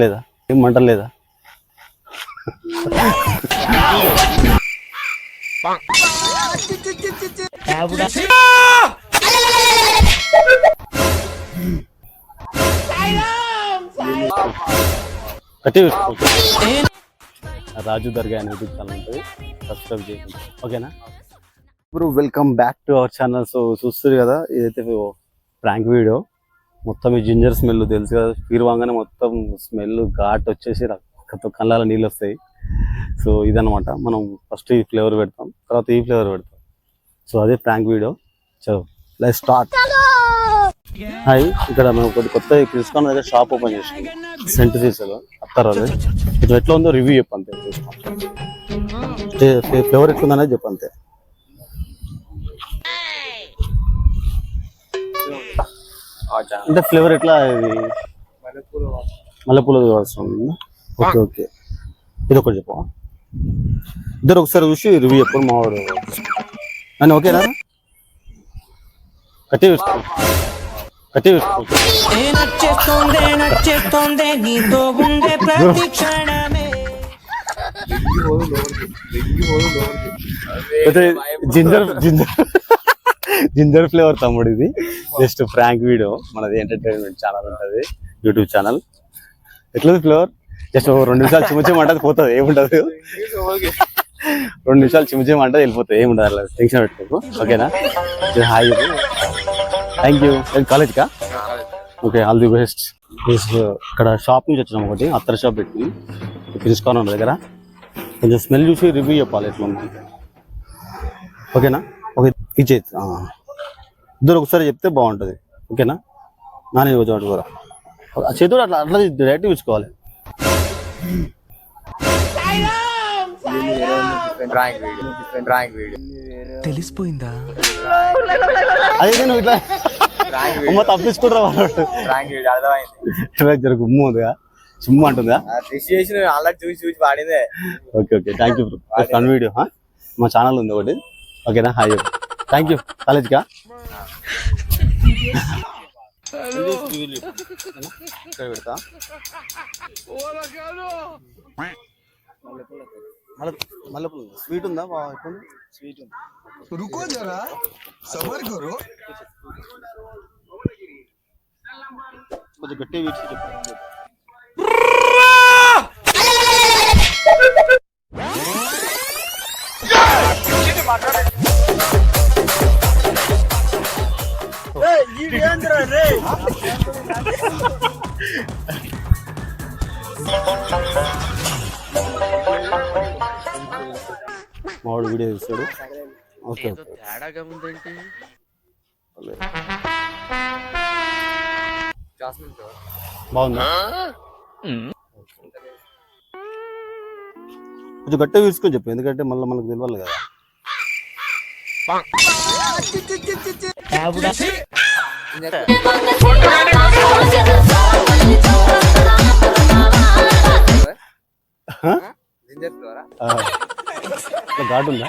లేదా? ఏం మంట లేదా? రాజు దర్గా అనే యూట్యూబ్ ఛానల్ ఉంటుంది. సబ్స్క్రైబ్ చేయండి. ఓకేనా? ఇప్పుడు welcome back to our channel so చూస్తారు కదా ఇదైతే ప్రాంక్ వీడియో మొత్తం ఈ జింజర్ స్మెల్ తెలుసు కదా. పీరు వాగానే మొత్తం స్మెల్ ఘాట్ వచ్చేసి కళ్ళాల నీళ్ళు వస్తాయి. సో ఇదనమాట మనం ఫస్ట్ ఈ ఫ్లేవర్ పెడతాం. తర్వాత ఈ ఫ్లేవర్ పెడతాం. సో అదే prank video. So like start hi ఇక్కడ మేము ఒకటి కొత్త క్రిస్కాన్ దగ్గర షాప్ ఓపెన్ చేసుకుంది సెంట్ సీసాలో అత్తారాలు ఇది ఎట్లా ఉందో రివ్యూ చెప్పంతే ఫ్లేవర్ ఎట్లుందనేది చెప్పంతే అంటే ఫ్లేవర్ ఎట్లా ఇది? మల్లెపూల వస్తుంది ఓకే ఓకే. ఇది ఒకటి చెప్పు. ఇద్దరు ఒకసారి చూసి రివ్యూ చెప్పు మావాడు అని ఓకేనా? కట్టి అయితే జింజర్ జింజర్. జింజర్ ఫ్లేవర్ తమ్ముడు ఇది జస్ట్ ఫ్రాంక్ వీడియో. మనది ఎంటర్టైన్మెంట్ ఛానల్ ఉంటుంది. యూట్యూబ్ ఛానల్ ఎట్లా ఫ్లేవర్? జస్ట్ రెండు నిమిషాలు చిమ్మచిమ్మంటది పోతుంది ఏముండదు. రెండు నిమిషాలు చిమ్మచిమ్మంటది వెళ్ళిపోతుంది ఏముండదు అలా. టెన్షన్ పెట్టుకోకు. ఓకేనా? హాయ్ థ్యాంక్ యూ కాలేజ్కా ఓకే ఆల్ ది బెస్ట్ ఇక్కడ షాప్ నుంచి వచ్చినాం ఒకటి అత్తర్ షాప్ పెట్టి. పిలుచుకొని దగ్గర. కొంచెం స్మెల్ చూసి రివ్యూ చెప్పాలి ఎట్లా ఓకేనా? ఇచ్చే ఇద్దరు ఒకసారి చెప్తే బాగుంటుంది. ఓకేనా? నాని చోటు కూడా. ఆ చేతుడు అట్లా అట్లా డైరెక్ట్ వీడియో తెలిసిపోయిందా? అదే నువ్వు ఇట్లా అమ్మ తప్పించుకుంటారా వాళ్ళు డ్రాయింగ్ వీడియో అర్థమైంది ఇట్లా జర గుమ్ము ఉందిగా. సుమ్ము అంటుందా? చూసి చూసి వాడిందే okay okay. Thank you fun video మా ఛానల్ ఉంది ఒకటి. ఓకేనా? హాయ్ థ్యాంక్ యూ కాలేజ్గా మల్లెపూలు స్వీట్ ఉందా? బాగుంది స్వీట్ ఉంది జరా. సబర్ కొంచెం గట్టి వీడ్చి చెప్పు. మాట్లాడండి చెప్పండి మావాడు వీడియో తీస్తాడు. ఓకే తేడాగా ఉందేంటి? బాగుందా? కొంచెం గట్టిగా తీసుకొని చెప్పు ఎందుకంటే మళ్ళీ మనకు తెలియాలి కదా. ఘాటు ఉందా?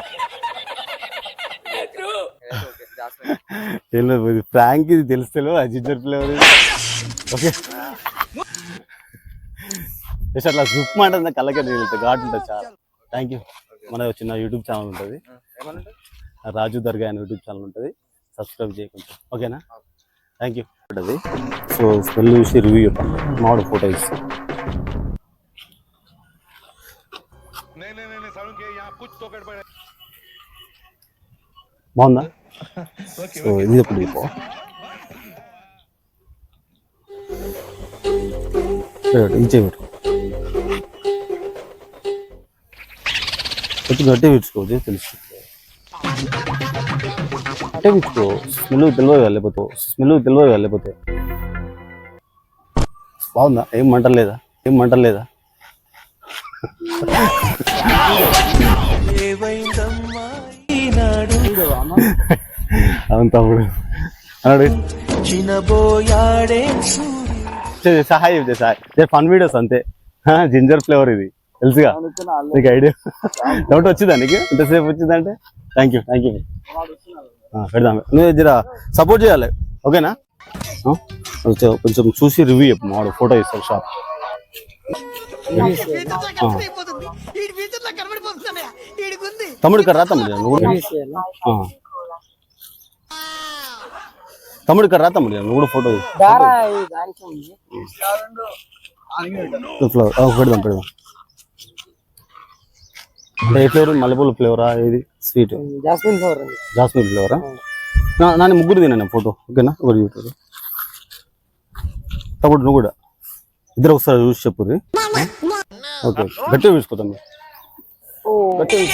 ఏం లేదు ఫ్రాంక్ ఇది తెలుస్తలేదు ఆ జింజర్ ఫ్లేవర్ ఓకే. జస్ట్ అట్లా జుప్ మాట కళ్ళకే వెళ్తాయి ఘాటు ఉంటుంది చాలా. థ్యాంక్ యూ మన చిన్న యూట్యూబ్ ఛానల్ ఉంటుంది. రాజు దర్గా అనే యూట్యూబ్ ఛానల్ ఉంటుంది. సబ్స్క్రైబ్ చేయకుండా. ఓకేనా? థ్యాంక్ యూ సో స్మెల్ చూసి రివ్యూ చెప్పండి మామిడి ఫోటో ఇస్తాం బాగుందా? సో ఇది చెప్పండి చెప్పు గట్టి పెట్టుకోవచ్చు తెలుసు. అంటే విచ్చుకో స్మెల్ తెలియదు లేకపోతే స్మెల్ తెలియదు లేకపోతే. బాగుందా? ఏం మంటలేదా? ఏం మంటలేదా? అవును తమ్ముడు. అన్నాడు. సహాయం ఫన్ వీడియోస్ అంతే. జింజర్ ఫ్లేవర్ ఇది. తెలుసుగా నీకు ఐడియా? డౌట్ వచ్చిందా నీకు? ఎంతసేపు వచ్చిందంటే? థ్యాంక్ యూ థ్యాంక్ యూ పెడదాం. నువ్వు జర సపోర్ట్ చేయాలి. ఓకేనా? కొంచెం చూసి రివ్యూ చెప్పు. మావాడు ఫోటో ఇస్తాడు షాప్. తమ్ముడు ఇక్కడ రా తమ్ముడు. తమ్ముడు ఇక్కడ రా తమ్ముడు. నువ్వు కూడా ఫోటో ఫ్లవర్ పెడదాం పెడదాం. అంటే ఏ ఫ్లేవర్? మల్లెపూల ఫ్లేవరా? ఇది స్వీట్? జాస్మిన్ ఫ్లవర్ జాస్మిన్ ఫ్లేవరా? నాన్న ముగ్గురు తినండి ఫోటో ఓకేనా? ఒకటి చూడు తమ్ముడు నువ్వు కూడా. ఇద్దరు ఒకసారి చూసి చెప్పు ఓకే గట్టిగా చూసుకో తమ్ముడు. గట్టిగా.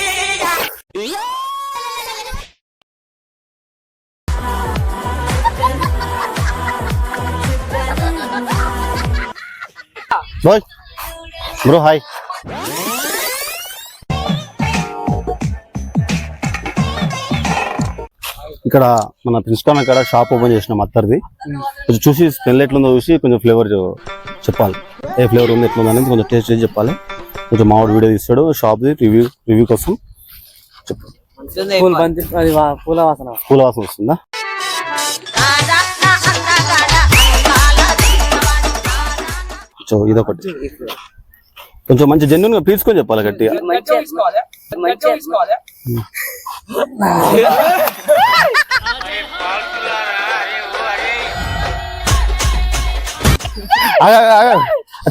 బాయ్. Bro hi. ఇక్కడ మన ప్రిన్సిపాల్ ఇక్కడ షాప్ ఓపెన్ చేసినాం అత్తర్ది. కొంచెం చూసి స్మెల్ ఎట్లుందో చూసి కొంచెం ఫ్లేవర్ చెప్పాలి. ఏ ఫ్లేవర్ ఉంది ఎట్లుంది అనేది కొంచెం టేస్ట్ చేసి చెప్పాలి. కొంచెం మావాడు వీడియో తీస్తాడు షాప్ది రివ్యూ రివ్యూ కోసం చెప్పు పూల బంతి అది వా- పూల వాసన. పూల వాసన వస్తుందా? సో ఇదొకటి. కొంచెం మంచి జెన్యున్గా పీల్చుకొని చెప్పాలి గట్టిగా.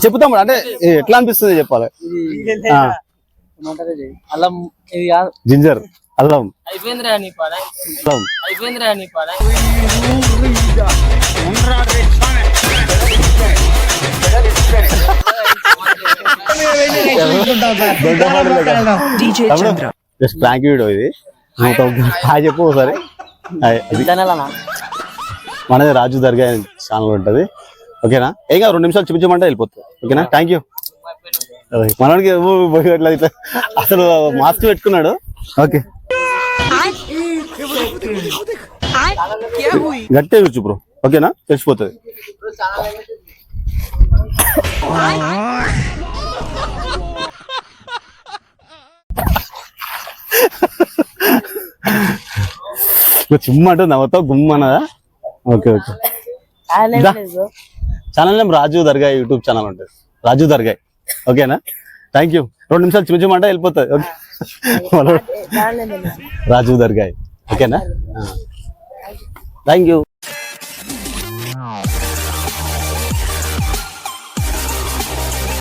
చెప్తాము అంటే ఎట్లా అనిపిస్తుంది చెప్పాలి? అల్లం జింజర్ అల్లం. అయిపోయిందిరా నీ పని అల్లం. అయిపోయిందిరా నీ పని జస్ట్ ప్రాంక్ వీడియో ఇది. చెప్పు ఒకసారి. మనది రాజు దర్గా ఛానల్ ఉంటది. ఓకేనా? ఏం కాదు రెండు నిమిషాలు చూపించమంటే వెళ్ళిపోతుంది ఓకేనా? థ్యాంక్ యూ మనోడికి అట్లా ఇట్లా. అసలు మాస్క్ పెట్టుకున్నాడు. ఓకే. గట్టిగా కూర్చో బ్రో ఓకేనా? తెలిసిపోతుంది. చిమ్మంటే నవ్వుతావు గుమ్మనదా okay okay. Channel name Raju Darga YouTube channel ఉంటుంది. రాజు దర్గా ఓకేనా? థ్యాంక్ యూ రెండు నిమిషాలు చూపించమంటే వెళ్ళిపోతుంది ఓకే. రాజు దర్గా ఓకేనా? Thank you